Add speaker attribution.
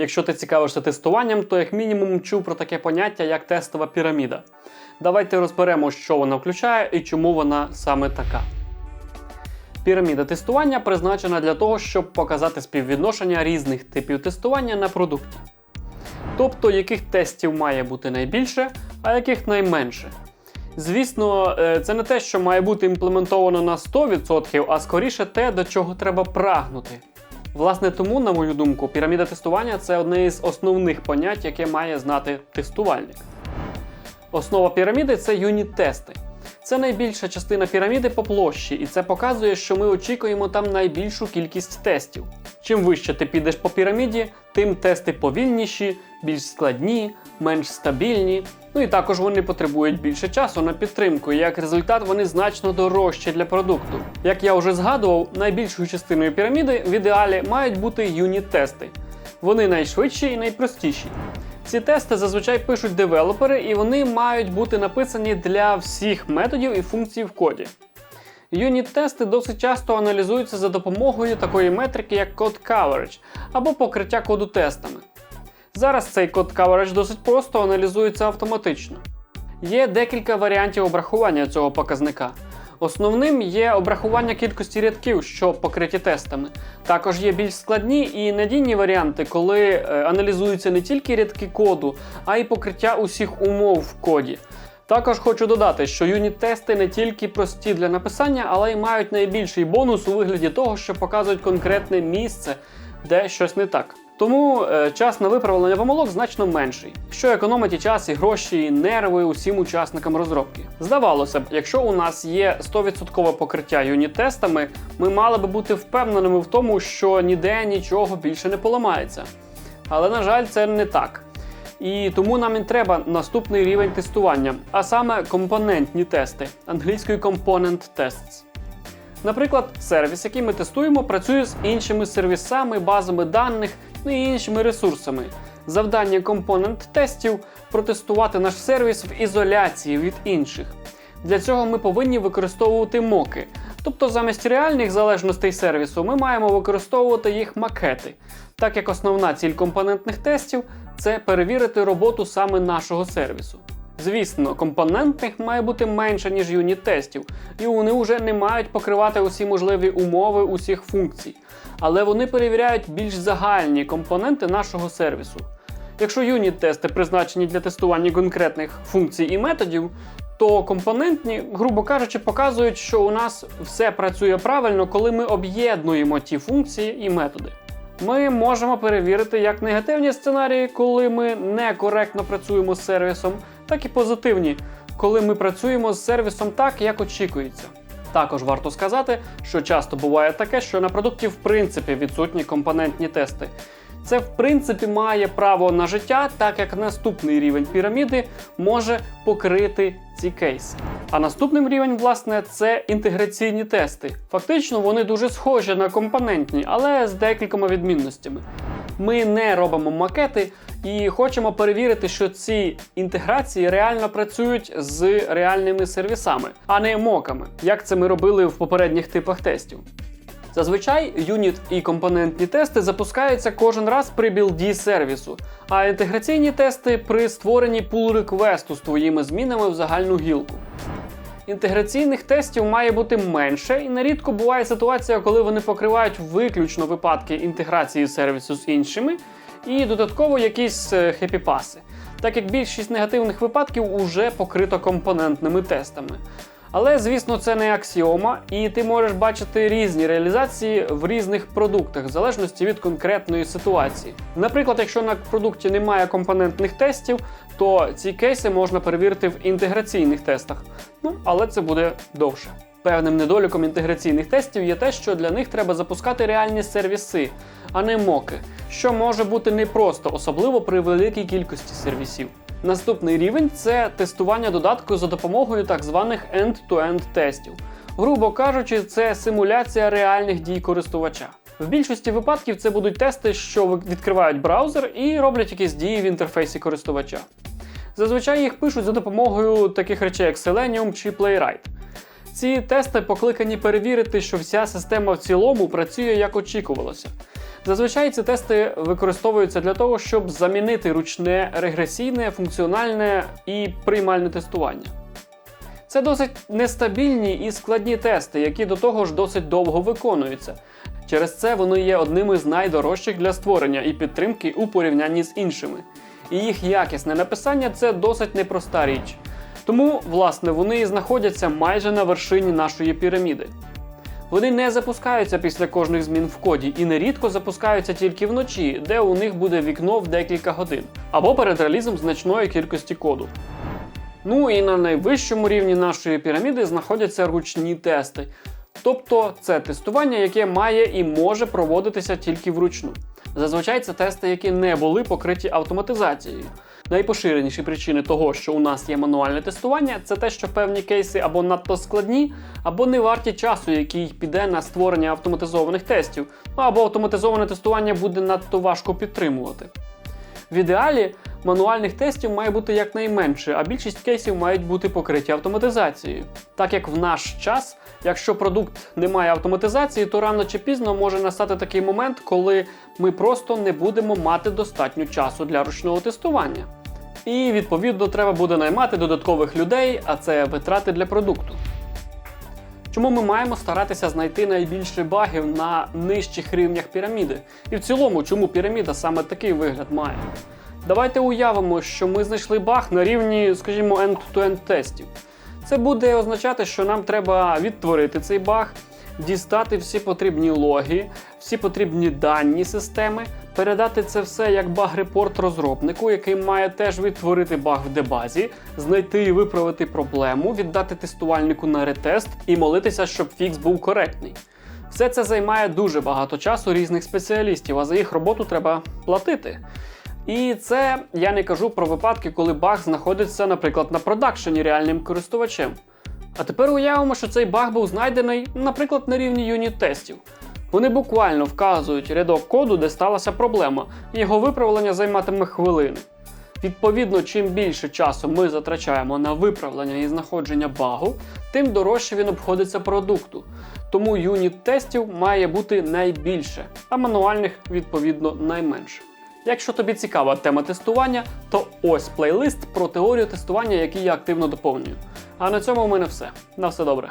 Speaker 1: Якщо ти цікавишся тестуванням, то як мінімум чув про таке поняття, як тестова піраміда. Давайте розберемо, що вона включає і чому вона саме така. Піраміда тестування призначена для того, щоб показати співвідношення різних типів тестування на продукті. Тобто, яких тестів має бути найбільше, а яких найменше. Звісно, е, це не те, що має бути імплементовано на 100%, а скоріше те, до чого треба прагнути. Власне, тому, на мою думку, піраміда тестування це одне із основних понять, яке має знати тестувальник. Основа піраміди це юніт-тести. Це найбільша частина піраміди по площі, і це показує, що ми очікуємо там найбільшу кількість тестів. Чим вище ти підеш по піраміді, тим тести повільніші, більш складні, менш стабільні. Ну і також вони потребують більше часу на підтримку, і як результат вони значно дорожчі для продукту. Як я вже згадував, найбільшою частиною піраміди в ідеалі мають бути юніт-тести. Вони найшвидші і найпростіші. Ці тести зазвичай пишуть девелопери, і вони мають бути написані для всіх методів і функцій в коді. Юніт-тести досить часто аналізуються за допомогою такої метрики, як код coverage або покриття коду тестами. Зараз цей код coverage досить просто аналізується автоматично. Є декілька варіантів обрахування цього показника. Основним є обрахування кількості рядків, що покриті тестами. Також є більш складні і надійні варіанти, коли е, аналізуються не тільки рядки коду, а й покриття усіх умов в коді. Також хочу додати, що юніт-тести не тільки прості для написання, але й мають найбільший бонус у вигляді того, що показують конкретне місце, де щось не так. Тому е, час на виправлення помилок значно менший, що економить і час, і гроші, і нерви усім учасникам розробки. Здавалося б, якщо у нас є 100% покриття юніт-тестами, ми мали би бути впевненими в тому, що ніде нічого більше не поламається. Але на жаль, це не так. І тому нам і треба наступний рівень тестування, а саме компонентні тести, англійською component tests. Наприклад, сервіс, який ми тестуємо, працює з іншими сервісами, базами даних і іншими ресурсами. Завдання компонент тестів протестувати наш сервіс в ізоляції від інших. Для цього ми повинні використовувати моки. Тобто замість реальних залежностей сервісу ми маємо використовувати їх макети, так як основна ціль компонентних тестів це перевірити роботу саме нашого сервісу. Звісно, компонентних має бути менше, ніж юніт тестів, і вони вже не мають покривати усі можливі умови усіх функцій, але вони перевіряють більш загальні компоненти нашого сервісу. Якщо юніт-тести призначені для тестування конкретних функцій і методів, то компонентні, грубо кажучи, показують, що у нас все працює правильно, коли ми об'єднуємо ті функції і методи. Ми можемо перевірити як негативні сценарії, коли ми некоректно працюємо з сервісом, так і позитивні, коли ми працюємо з сервісом так, як очікується. Також варто сказати, що часто буває таке, що на продукті в принципі відсутні компонентні тести. Це в принципі має право на життя, так як наступний рівень піраміди може покрити ці кейси. А наступним рівень, власне, це інтеграційні тести. Фактично, вони дуже схожі на компонентні, але з декількома відмінностями. Ми не робимо макети і хочемо перевірити, що ці інтеграції реально працюють з реальними сервісами, а не моками, як це ми робили в попередніх типах тестів. Зазвичай юніт і компонентні тести запускаються кожен раз при білді сервісу, а інтеграційні тести при створенні pull реквесту з твоїми змінами в загальну гілку. Інтеграційних тестів має бути менше, і нерідко буває ситуація, коли вони покривають виключно випадки інтеграції сервісу з іншими, і додатково якісь хепіпаси, так як більшість негативних випадків уже покрито компонентними тестами. Але, звісно, це не аксіома, і ти можеш бачити різні реалізації в різних продуктах, в залежності від конкретної ситуації. Наприклад, якщо на продукті немає компонентних тестів, то ці кейси можна перевірити в інтеграційних тестах. Ну, але це буде довше. Певним недоліком інтеграційних тестів є те, що для них треба запускати реальні сервіси, а не моки, що може бути непросто, особливо при великій кількості сервісів. Наступний рівень це тестування додатку за допомогою так званих end-to-end тестів. Грубо кажучи, це симуляція реальних дій користувача. В більшості випадків це будуть тести, що відкривають браузер і роблять якісь дії в інтерфейсі користувача. Зазвичай їх пишуть за допомогою таких речей, як Selenium чи Playwright. Ці тести покликані перевірити, що вся система в цілому працює як очікувалося. Зазвичай ці тести використовуються для того, щоб замінити ручне регресійне, функціональне і приймальне тестування. Це досить нестабільні і складні тести, які до того ж досить довго виконуються. Через це вони є одними з найдорожчих для створення і підтримки у порівнянні з іншими. І їх якісне написання це досить непроста річ. Тому, власне, вони і знаходяться майже на вершині нашої піраміди. Вони не запускаються після кожних змін в коді і нерідко запускаються тільки вночі, де у них буде вікно в декілька годин, або перед релізом значної кількості коду. Ну і на найвищому рівні нашої піраміди знаходяться ручні тести. Тобто це тестування, яке має і може проводитися тільки вручну. Зазвичай це тести, які не були покриті автоматизацією. Найпоширеніші причини того, що у нас є мануальне тестування, це те, що певні кейси або надто складні, або не варті часу, який піде на створення автоматизованих тестів, ну, або автоматизоване тестування буде надто важко підтримувати. В ідеалі мануальних тестів має бути якнайменше, а більшість кейсів мають бути покриті автоматизацією. Так як в наш час, якщо продукт не має автоматизації, то рано чи пізно може настати такий момент, коли ми просто не будемо мати достатньо часу для ручного тестування. І відповідно треба буде наймати додаткових людей, а це витрати для продукту. Чому ми маємо старатися знайти найбільше багів на нижчих рівнях піраміди? І в цілому, чому піраміда саме такий вигляд має? Давайте уявимо, що ми знайшли баг на рівні, скажімо, end-to-end тестів. Це буде означати, що нам треба відтворити цей баг, дістати всі потрібні логи, всі потрібні дані системи, передати це все як баг-репорт розробнику, який має теж відтворити баг в дебазі, знайти і виправити проблему, віддати тестувальнику на ретест і молитися, щоб фікс був коректний. Все це займає дуже багато часу різних спеціалістів, а за їх роботу треба платити. І це я не кажу про випадки, коли баг знаходиться, наприклад, на продакшені реальним користувачем. А тепер уявимо, що цей баг був знайдений, наприклад, на рівні юніт-тестів. Вони буквально вказують рядок коду, де сталася проблема, і його виправлення займатиме хвилини. Відповідно, чим більше часу ми затрачаємо на виправлення і знаходження багу, тим дорожче він обходиться продукту. Тому юніт тестів має бути найбільше, а мануальних відповідно найменше. Якщо тобі цікава тема тестування, то ось плейлист про теорію тестування, який я активно доповнюю. А на цьому у мене все. На все добре.